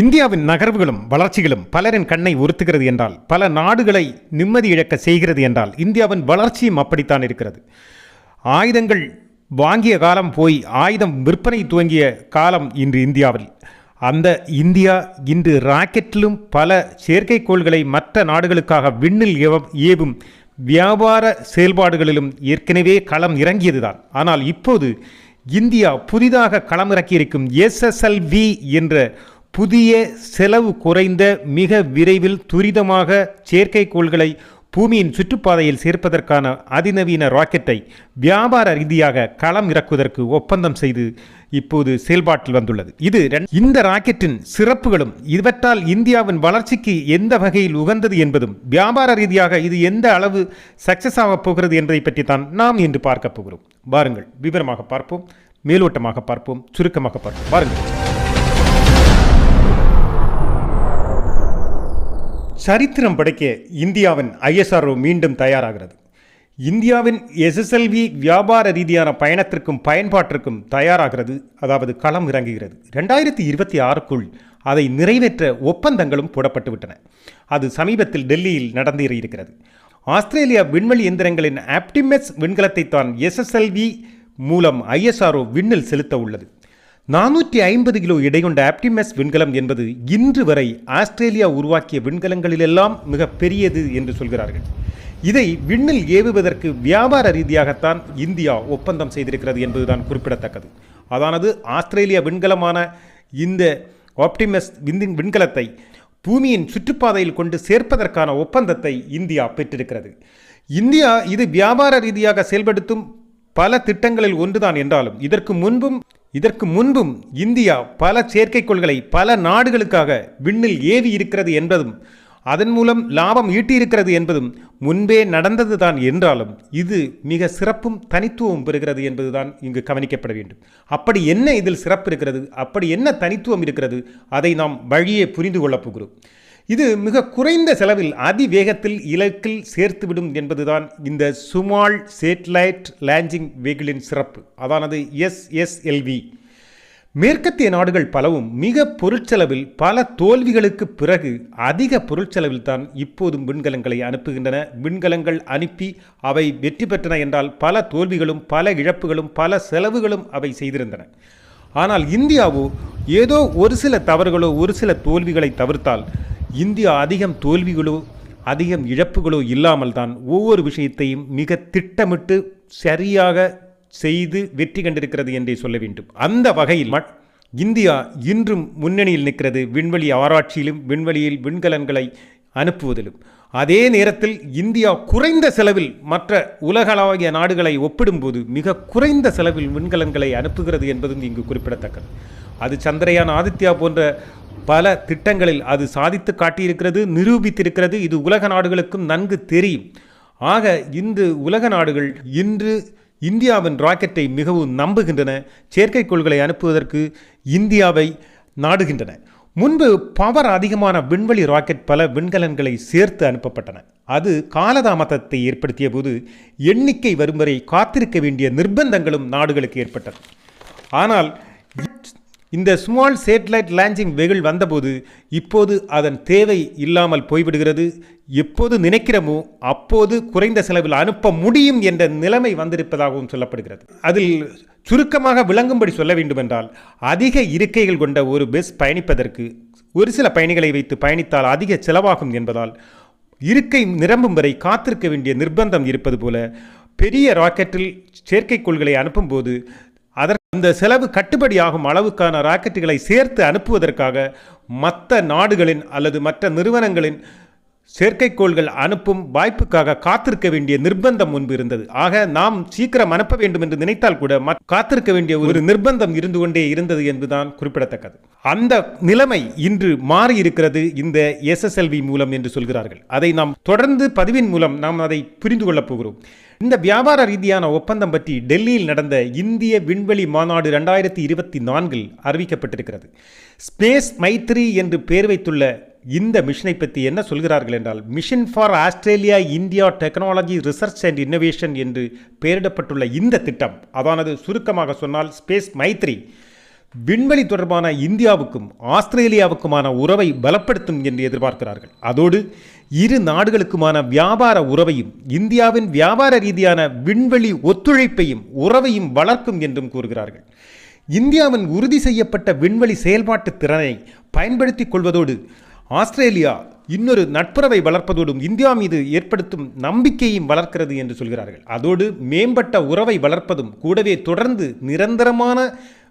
இந்தியாவின் நகர்வுகளும் வளர்ச்சிகளும் பலரின் கண்ணை உறுத்துகிறது என்றால் பல நாடுகளை நிம்மதி இழக்க செய்கிறது என்றால் இந்தியாவின் வளர்ச்சியும் அப்படித்தான் இருக்கிறது. ஆயுதங்கள் வாங்கிய காலம் போய் ஆயுதம் விற்பனை துவங்கிய காலம் இன்று இந்தியாவில். அந்த இந்தியா இன்று ராக்கெட்டிலும் பல செயற்கைக்கோள்களை மற்ற நாடுகளுக்காக விண்ணில் ஏவும் வியாபார செயல்பாடுகளிலும் ஏற்கனவே களம் இறங்கியதுதான். ஆனால் இப்போது இந்தியா புதிதாக களமிறக்கியிருக்கும் எஸ்எஸ்எல்வி என்ற புதிய செலவு குறைந்த மிக விரைவில் துரிதமாக செயற்கைக்கோள்களை பூமியின் சுற்றுப்பாதையில் சேர்ப்பதற்கான அதிநவீன ராக்கெட்டை வியாபார ரீதியாக களம் இறக்குவதற்கு ஒப்பந்தம் செய்து இப்போது செயல்பாட்டில் வந்துள்ளது. இது ரெண்- இந்த ராக்கெட்டின் சிறப்புகளும் இவற்றால் இந்தியாவின் வளர்ச்சிக்கு எந்த வகையில் உகந்தது என்பதும் வியாபார ரீதியாக இது எந்த அளவு சக்சஸ் ஆகப் போகிறது என்பதை பற்றி தான் நாம் இன்று பார்க்க போகிறோம். வாருங்கள் விவரமாக பார்ப்போம் மேலோட்டமாக பார்ப்போம் சுருக்கமாக பார்ப்போம். வாருங்கள். சரித்திரம் படைக்க இந்தியாவின் ஐஎஸ்ஆர்ஓ மீண்டும் தயாராகிறது. இந்தியாவின் எஸ்எஸ்எல்வி வியாபார ரீதியான பயணத்திற்கும் பயன்பாட்டிற்கும் தயாராகிறது. அதாவது களம் இறங்குகிறது. ரெண்டாயிரத்தி இருபத்தி ஆறுக்குள் அதை நிறைவேற்ற ஒப்பந்தங்களும் போடப்பட்டுவிட்டன. அது சமீபத்தில் டெல்லியில் நடந்து இருக்கிறது. ஆஸ்திரேலியா விண்வெளி எந்திரங்களின் ஆப்டிமெஸ் விண்கலத்தை தான் எஸ்எஸ்எல்வி மூலம் ஐஎஸ்ஆர்ஓ விண்ணில் செலுத்த உள்ளது. நானூற்றி ஐம்பது கிலோ எடைகொண்ட ஆப்டிமஸ் விண்கலம் என்பது இன்று வரை ஆஸ்திரேலியா உருவாக்கிய விண்கலங்களிலெல்லாம் மிக பெரியது என்று சொல்கிறார்கள். இதை விண்ணில் ஏவுவதற்கு வியாபார ரீதியாகத்தான் இந்தியா ஒப்பந்தம் செய்திருக்கிறது என்பதுதான் குறிப்பிடத்தக்கது. அதானது ஆஸ்திரேலியா விண்கலமான இந்த ஆப்டிமஸ் விந்தின் விண்கலத்தை பூமியின் சுற்றுப்பாதையில் கொண்டு சேர்ப்பதற்கான ஒப்பந்தத்தை இந்தியா பெற்றிருக்கிறது. இந்தியா இது வியாபார ரீதியாக செயல்படுத்தும் பல திட்டங்களில் ஒன்றுதான் என்றாலும் இதற்கு முன்பும் இதற்கு முன்பும் இந்தியா பல செயற்கைக்கோள்களை பல நாடுகளுக்காக விண்ணில் ஏவி இருக்கிறது என்பதும் அதன் மூலம் லாபம் ஈட்டியிருக்கிறது என்பதும் முன்பே நடந்ததுதான் என்றாலும் இது மிக சிறப்பும் தனித்துவம் பெறுகிறது என்பதுதான் இங்கு கவனிக்கப்பட வேண்டும். அப்படி என்ன இதில் சிறப்பு இருக்கிறது அப்படி என்ன தனித்துவம் இருக்கிறது அதை நாம் வழியே புரிந்து கொள்ளப் போகிறோம். இது மிக குறைந்த செலவில் அதிவேகத்தில் இலக்கில் சேர்த்துவிடும் என்பதுதான் இந்த சுமால் சேட்டலைட் லேஞ்சிங் வெஹிக்கிளின் சிறப்பு. அதானது எஸ்எஸ்எல்வி மேற்கத்திய நாடுகள் பலவும் மிக பொருட்செலவில் பல தோல்விகளுக்கு பிறகு அதிக பொருட்செலவில் தான் இப்போதும் விண்கலங்களை அனுப்புகின்றன. விண்கலங்கள் அனுப்பி அவை வெற்றி பெற்றன என்றால் பல தோல்விகளும் பல இழப்புகளும் பல செலவுகளும் அவை செய்திருந்தன. ஆனால் இந்தியாவோ ஏதோ ஒரு சில தவறுகளோ ஒரு சில தோல்விகளை தவிர்த்தால் இந்தியா அதிகம் தோல்விகளோ அதிகம் இழப்புகளோ இல்லாமல் தான் ஒவ்வொரு விஷயத்தையும் மிக திட்டமிட்டு சரியாக செய்து வெற்றி கண்டிருக்கிறது என்றே சொல்ல வேண்டும். அந்த வகையில் மட்- இந்தியா இன்றும் முன்னணியில் நிற்கிறது விண்வெளி ஆராய்ச்சியிலும் விண்வெளியில் விண்கலன்களை அனுப்புவதிலும். அதே நேரத்தில் இந்தியா குறைந்த செலவில் மற்ற உலகளாவிய நாடுகளை ஒப்பிடும்போது மிக குறைந்த செலவில் விண்கலன்களை அனுப்புகிறது என்பதும் இங்கு குறிப்பிடத்தக்கது. அது சந்திரயான் ஆதித்யா போன்ற பல திட்டங்களில் அது சாதித்து காட்டியிருக்கிறது நிரூபித்திருக்கிறது. இது உலக நாடுகளுக்கும் நன்கு தெரியும். ஆக இன்று உலக நாடுகள் இன்று இந்தியாவின் ராக்கெட்டை மிகவும் நம்புகின்றன. செயற்கைக்கோள்களை அனுப்புவதற்கு இந்தியாவை நாடுகின்றன. முன்பு பவர் அதிகமான விண்வெளி ராக்கெட் பல விண்கலன்களை சேர்த்து அனுப்பப்பட்டன. அது காலதாமதத்தை ஏற்படுத்திய போது எண்ணிக்கை வரும் வரை காத்திருக்க வேண்டிய நிர்பந்தங்களும் நாடுகளுக்கு ஏற்பட்டது ஆனால் இந்த ஸ்மால் சேட்டலைட் லான்ச்சிங் வெகுள் வந்தபோது இப்போது அதன் தேவை இல்லாமல் போய்விடுகிறது. எப்போது நினைக்கிறோமோ அப்போது குறைந்த செலவில் அனுப்ப முடியும் என்ற நிலைமை வந்திருப்பதாகவும் சொல்லப்படுகிறது. அதில் சுருக்கமாக விளங்கும்படி சொல்ல வேண்டுமென்றால் அதிக இருக்கைகள் கொண்ட ஒரு பஸ் பயணிப்பதற்கு ஒரு சில பயணிகளை வைத்து பயணித்தால் அதிக செலவாகும் என்பதால் இருக்கை நிரம்பும் வரை காத்திருக்க வேண்டிய நிர்பந்தம் இருப்பது போல பெரிய ராக்கெட்டில் செயற்கைக்கோள்களை அனுப்பும்போது அந்த செலவு கட்டுப்படியாகும் அளவுக்கான ராக்கெட்டுகளை சேர்த்து அனுப்புவதற்காக மற்ற நாடுகளின் அல்லது மற்ற நிறுவனங்களின் செயற்கைக்கோள்கள் அனுப்பும் வாய்ப்புக்காக காத்திருக்க வேண்டிய நிர்பந்தம் முன்பு இருந்தது. ஆக நாம் சீக்கிரம் அனுப்ப வேண்டும் என்று நினைத்தால் கூட காத்திருக்க வேண்டிய ஒரு நிர்பந்தம் இருந்து கொண்டே இருந்தது என்பதுதான் குறிப்பிடத்தக்கது. அந்த நிலைமை இன்று மாறி இருக்கிறது இந்த எஸ்எஸ்எல்வி மூலம் என்று சொல்கிறார்கள். அதை நாம் தொடர்ந்து பதிவின் மூலம் நாம் அதை புரிந்து கொள்ளப் போகிறோம். இந்த வியாபார ரீதியான ஒப்பந்தம் பற்றி டெல்லியில் நடந்த இந்திய விண்வெளி மாநாடு ரெண்டாயிரத்தி இருபத்தி நான்கில் அறிவிக்கப்பட்டிருக்கிறது. ஸ்பேஸ் மைத்ரி என்று பெயர் வைத்துள்ள இந்த மிஷனை பற்றி என்ன சொல்கிறார்கள் என்றால் mission for Australia India technology research and innovation என்று பெயரிடப்பட்டுள்ள இந்த திட்டம் அதானது சுருக்கமாக சொன்னால் ஸ்பேஸ் மைத்ரி விண்வெளி தொடர்பான இந்தியாவுக்கும் ஆஸ்திரேலியாவுக்குமான உறவை பலப்படுத்தும் என்று எதிர்பார்க்கிறார்கள். அதோடு இரு நாடுகளுக்குமான வியாபார உறவையும் இந்தியாவின் வியாபார ரீதியான விண்வெளி ஒத்துழைப்பையும் உறவையும் வளர்க்கும் என்றும் கூறுகிறார்கள். இந்தியாவின் உறுதி செய்யப்பட்ட விண்வெளி செயல்பாட்டு திறனை பயன்படுத்திக் கொள்வதோடு ஆஸ்திரேலியா இன்னொரு நட்புறவை வளர்ப்பதோடும் இந்தியா மீது ஏற்படுத்தும் நம்பிக்கையும் வளர்க்கிறது என்று சொல்கிறார்கள். அதோடு மேம்பட்ட உறவை வளர்ப்பதும் கூடவே தொடர்ந்து நிரந்தரமான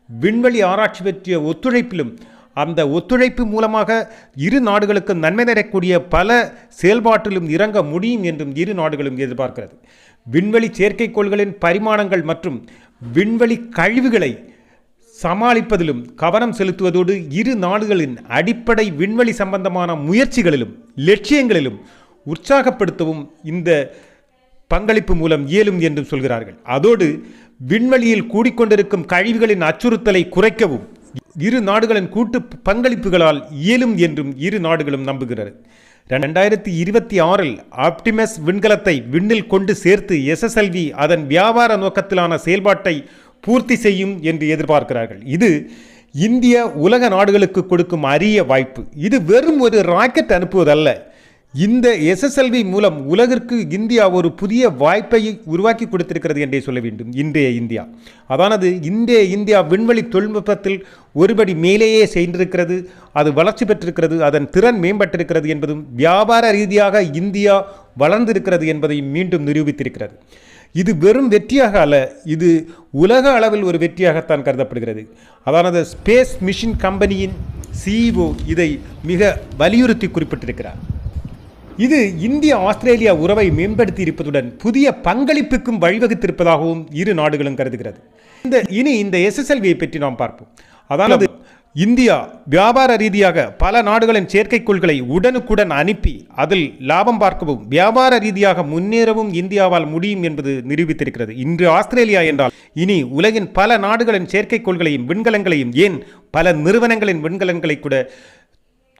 விண்வெளி ஆராய்ச்சி பற்றிய ஒத்துழைப்பிலும் அந்த ஒத்துழைப்பு மூலமாக இரு நாடுகளுக்கும் நன்மை தரக்கூடிய பல செயல்பாட்டிலும் இறங்க முடியும் என்றும் இரு நாடுகளும் எதிர்பார்க்கிறது. விண்வெளி செயற்கைக்கோள்களின் பரிமாணங்கள் மற்றும் விண்வெளி கழிவுகளை சமாளிப்பதிலும் கவனம் செலுத்துவதோடு இரு நாடுகளின் அடிப்படை விண்வெளி சம்பந்தமான முயற்சிகளிலும் லட்சியங்களிலும் உற்சாகப்படுத்தவும் இந்த பங்களிப்பு மூலம் இயலும் என்றும் சொல்கிறார்கள். அதோடு விண்வெளியில் கூடிக்கொண்டிருக்கும் கழிவுகளின் அச்சுறுத்தலை குறைக்கவும் இரு நாடுகளின் கூட்டு பங்களிப்புகளால் இயலும் என்றும் இரு நாடுகளும் நம்புகிறது. ரெண்டாயிரத்தி இருபத்தி ஆறில் ஆப்டிமஸ் விண்கலத்தை விண்ணில் கொண்டு சேர்த்து எஸ்எஸ்எல்வி அதன் வியாபார நோக்கத்திலான செயல்பாட்டை பூர்த்தி செய்யும் என்று எதிர்பார்க்கிறார்கள். இது இந்திய உலக நாடுகளுக்கு கொடுக்கும் அரிய வாய்ப்பு. இது வெறும் ஒரு ராக்கெட் அனுப்புவதல்ல இந்த எஸ்எஸ்எல்வி மூலம் உலகிற்கு இந்தியா ஒரு புதிய வாய்ப்பை உருவாக்கி கொடுத்திருக்கிறது என்றே சொல்ல வேண்டும். இன்றைய இந்தியா. அதானது இன்றைய இந்தியா விண்வெளி தொழில்நுட்பத்தில் ஒருபடி மேலேயே சென்றிருக்கிறது அது வளர்ச்சி பெற்றிருக்கிறது அதன் திறன் மேம்பட்டிருக்கிறது என்பதும் வியாபார ரீதியாக இந்தியா வளர்ந்திருக்கிறது என்பதையும் மீண்டும் நிரூபித்திருக்கிறது. இது வெறும் வெற்றியாக அல்ல இது உலக அளவில் ஒரு வெற்றியாகத்தான் கருதப்படுகிறது. அதானது ஸ்பேஸ் மிஷின் கம்பெனியின் சிஇஓ இதை மிக வலியுறுத்தி குறிப்பிட்டிருக்கிறார். இது இந்திய ஆஸ்திரேலியா உறவை மேம்படுத்தி இருப்பதுடன் புதிய பங்களிப்புக்கும் வழிவகுத்திருப்பதாகவும் இரு நாடுகளும் கருதுகிறது. இந்த இனி இந்த எஸ்எஸ்எல்வியை பற்றி நாம் பார்ப்போம். அதாவது இந்தியா வியாபார ரீதியாக பல நாடுகளின் செயற்கைக்கோள்களை உடனுக்குடன் அனுப்பி அதில் லாபம் பார்க்கவும் வியாபார ரீதியாக முன்னேறவும் இந்தியாவால் முடியும் என்பது நிரூபித்திருக்கிறது. இன்று ஆஸ்திரேலியா என்றால் இனி உலகின் பல நாடுகளின் செயற்கைக்கோள்களையும் விண்கலங்களையும் ஏன் பல நிறுவனங்களின் விண்கலங்களை கூட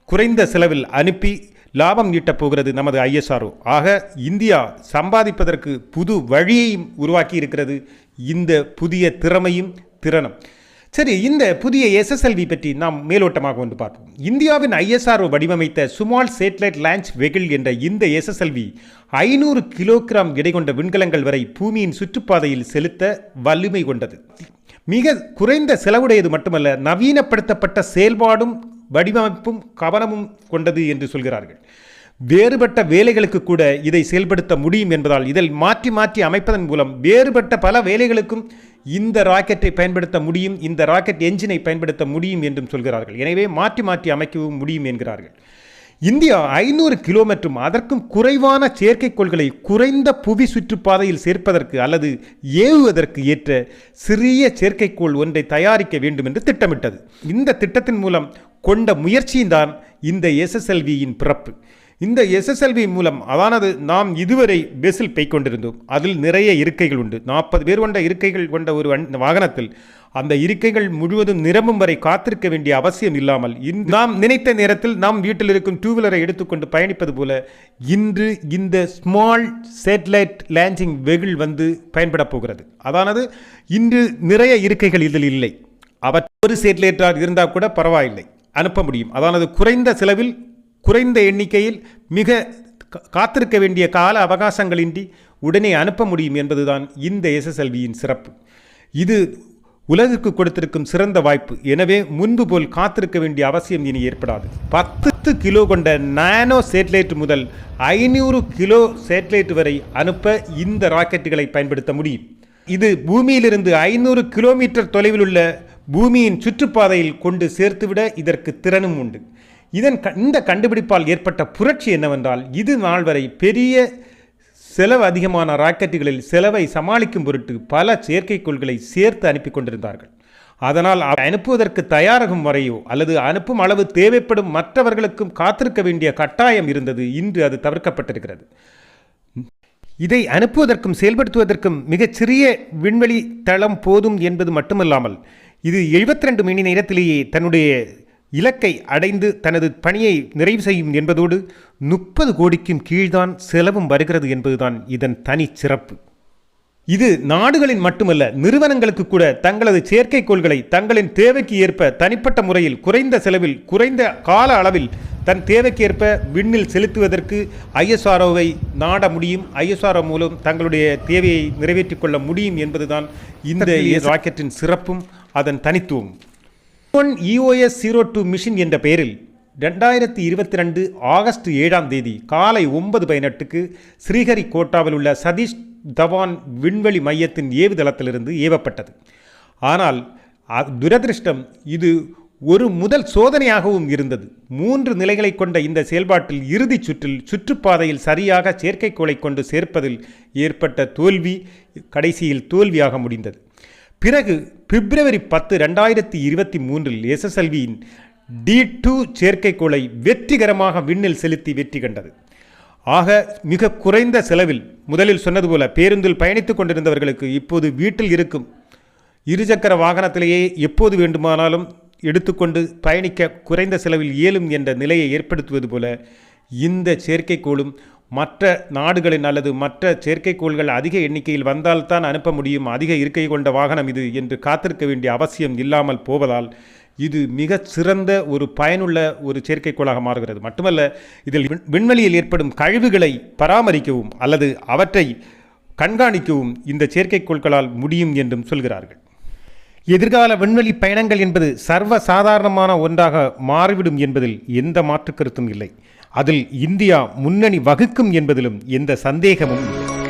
குறைந்த செலவில் அனுப்பி லாபம் ஈட்டப் போகிறது நமது ஐஎஸ்ஆர்ஓ. ஆக இந்தியா சம்பாதிப்பதற்கு புது வழியையும் உருவாக்கி இருக்கிறது. இந்த புதிய திறமையும் திறனும். சரி இந்த புதிய எஸ்எஸ்எல்வி பற்றி நாம் மேலோட்டமாக வந்து பார்ப்போம். இந்தியாவின் ஐஎஸ்ஆர்ஓ வடிவமைத்த சுமால் சேட்டலைட் லான்ச் வெகிள் என்ற இந்த எஸ்எஸ்எல்வி ஐநூறு கிலோகிராம் எடை கொண்ட விண்கலங்கள் வரை பூமியின் சுற்றுப்பாதையில் செலுத்த வலிமை கொண்டது. மிக குறைந்த செலவுடையது மட்டுமல்ல நவீனப்படுத்தப்பட்ட செயல்பாடும் வடிவமைப்பும் கவனமும் கொண்டது என்று சொல்கிறார்கள். வேறுபட்ட வேலைகளுக்கு கூட இதை செயல்படுத்த முடியும் என்பதால் இதில் மாற்றி மாற்றி அமைப்பதன் மூலம் வேறுபட்ட பல வேலைகளுக்கும் இந்த ராக்கெட்டை பயன்படுத்த முடியும் இந்த ராக்கெட் என்ஜினை பயன்படுத்த முடியும் என்றும் சொல்கிறார்கள். எனவே மாற்றி மாற்றி அமைக்கவும் முடியும் என்கிறார்கள். இந்தியா ஐநூறு கிலோமீட்டரும் அதற்கும் குறைவான செயற்கைக்கோள்களை குறைந்த புவி சுற்றுப்பாதையில் சேர்ப்பதற்கு அல்லது ஏவுவதற்கு ஏற்ற சிறிய செயற்கைக்கோள் ஒன்றை தயாரிக்க வேண்டும் என்று திட்டமிட்டது. இந்த திட்டத்தின் மூலம் கொண்ட முயற்சியின்தான் இந்த எஸ்எஸ்எல்வியின் பிறப்பு. இந்த எஸ்எஸ்எல்வி மூலம் அதானது நாம் இதுவரை பெஸில் போய் கொண்டிருந்தோம் அதில் நிறைய இருக்கைகள் உண்டு. நாற்பது பேர் கொண்ட இருக்கைகள் கொண்ட ஒரு வாகனத்தில் அந்த இருக்கைகள் முழுவதும் நிரம்பும் வரை காத்திருக்க வேண்டிய அவசியம் இல்லாமல் நாம் நினைத்த நேரத்தில் நாம் வீட்டில் இருக்கும் டூ வீலரை எடுத்துக்கொண்டு பயணிப்பது போல இன்று இந்த ஸ்மால் சேட்டலைட் லேண்டிங் வெகிள் வந்து பயன்படப் போகிறது. அதானது இன்று நிறைய இருக்கைகள் இதில் இல்லை. அவர் ஒரு சேட்டலைட்டாக இருந்தால் கூட பரவாயில்லை. அனுப்ப முடியும். அதானது குறைந்த செலவில் குறைந்த எண்ணிக்கையில் மிக காத்திருக்க வேண்டிய கால அவகாசங்களின்றி உடனே அனுப்ப முடியும் என்பதுதான் இந்த எஸ்எஸ்எல்வியின் சிறப்பு. இது உலகுக்கு கொடுத்திருக்கும் சிறந்த வாய்ப்பு. எனவே முன்பு போல் காத்திருக்க வேண்டிய அவசியம் இனி ஏற்படாது. பத்து கிலோ கொண்ட நானோ சேட்டலைட் முதல் ஐநூறு கிலோ சேட்டலைட் வரை அனுப்ப இந்த ராக்கெட்டுகளை பயன்படுத்த முடியும். இது பூமியிலிருந்து ஐநூறு கிலோமீட்டர் தொலைவில் உள்ள பூமியின் சுற்றுப்பாதையில் கொண்டு சேர்த்துவிட இதற்கு திறனும் உண்டு. இதன் இந்த கண்டுபிடிப்பால் ஏற்பட்ட புரட்சி என்னவென்றால் இது நாள் வரை பெரிய செலவு அதிகமான ராக்கெட்டுகளில் செலவை சமாளிக்கும் பொருட்டு பல செயற்கைக்கோள்களை சேர்த்து அனுப்பி கொண்டிருந்தார்கள். அதனால் அனுப்புவதற்கு தயாராகும் வரையோ அல்லது அனுப்பும் அளவு தேவைப்படும் மற்றவர்களுக்கும் காத்திருக்க வேண்டிய கட்டாயம் இருந்தது. இன்று அது தவிர்க்கப்பட்டிருக்கிறது. இதை அனுப்புவதற்கும் செயல்படுத்துவதற்கும் மிகச்சிறிய விண்வெளி தளம் போதும் என்பது மட்டுமல்லாமல் இது எழுபத்தி ரெண்டு மணி நேரத்திலேயே தன்னுடைய இலக்கை அடைந்து தனது பணியை நிறைவு செய்யும் என்பதோடு முப்பது கோடிக்கும் கீழ்தான் செலவும் வருகிறது என்பதுதான் இதன் தனி சிறப்பு. இது நாடுகளின் மட்டுமல்ல நிறுவனங்களுக்கு கூட தங்களது செயற்கைக்கோள்களை தங்களின் தேவைக்கு ஏற்ப தனிப்பட்ட முறையில் குறைந்த செலவில் குறைந்த கால அளவில் தன் தேவைக்கு ஏற்ப விண்ணில் செலுத்துவதற்கு ஐஎஸ்ஆர்ஓவை நாட முடியும். ஐஎஸ்ஆர்ஓ மூலம் தங்களுடைய தேவையை நிறைவேற்றிக் கொள்ள முடியும் என்பதுதான் இந்த ராக்கெட்டின் சிறப்பும் அதன் தனித்துவம் one EOS zero two mission என்ற பெயரில் ரெண்டாயிரத்தி இருபத்தி ரெண்டு ஆகஸ்ட் ஏழாம் தேதி காலை ஒன்பது பதினெட்டுக்கு ஸ்ரீஹரிகோட்டாவில் உள்ள சதீஷ் தவான் விண்வெளி மையத்தின் ஏவுதளத்திலிருந்து ஏவப்பட்டது. ஆனால் அ- இது ஒரு முதல் சோதனையாகவும் இருந்தது. மூன்று நிலைகளை கொண்ட இந்த செயல்பாட்டில் இறுதிச் சுற்றில் சுற்றுப்பாதையில் சரியாக செயற்கைக்கோளை கொண்டு சேர்ப்பதில் ஏற்பட்ட தோல்வி கடைசியில் தோல்வியாக முடிந்தது. பிறகு பிப்ரவரி பத்து ரெண்டாயிரத்தி இருபத்தி மூன்றில் எஸ்எஸ்எல்வியின் டி டூ செயற்கைக்கோளை வெற்றிகரமாக விண்ணில் செலுத்தி வெற்றி கண்டது. ஆக மிக குறைந்த செலவில் முதலில் சொன்னது போல பேருந்தில் பயணித்துக் கொண்டிருந்தவர்களுக்கு இப்போது வீட்டில் இருக்கும் இருசக்கர வாகனத்திலேயே எப்போது வேண்டுமானாலும் எடுத்துக்கொண்டு பயணிக்க குறைந்த செலவில் இயலும் என்ற நிலையை ஏற்படுத்துவது போல இந்த செயற்கைக்கோளும் மற்ற நாடுகளின் அல்லது மற்ற செயற்கைக்கோள்கள் அதிக எண்ணிக்கையில் வந்தால்தான் அனுப்ப முடியும். அதிக இருக்கை கொண்ட வாகனம் இது என்று காத்திருக்க வேண்டிய அவசியம் இல்லாமல் போவதால் இது மிக சிறந்த ஒரு பயனுள்ள ஒரு செயற்கைக்கோளாக மாறுகிறது. மட்டுமல்ல இதில் விண்- விண்வெளியில் ஏற்படும் கழிவுகளை பராமரிக்கவும் அல்லது அவற்றை கண்காணிக்கவும் இந்த செயற்கைக்கோள்களால் முடியும் என்றும் சொல்கிறார்கள். எதிர்கால விண்வெளி பயணங்கள் என்பது சர்வ சாதாரணமான ஒன்றாக மாறிவிடும் என்பதில் எந்த மாற்று கருத்தும் இல்லை. அதில் இந்தியா முன்னணி வகுக்கும் என்பதிலும் எந்த சந்தேகமும் இல்லை.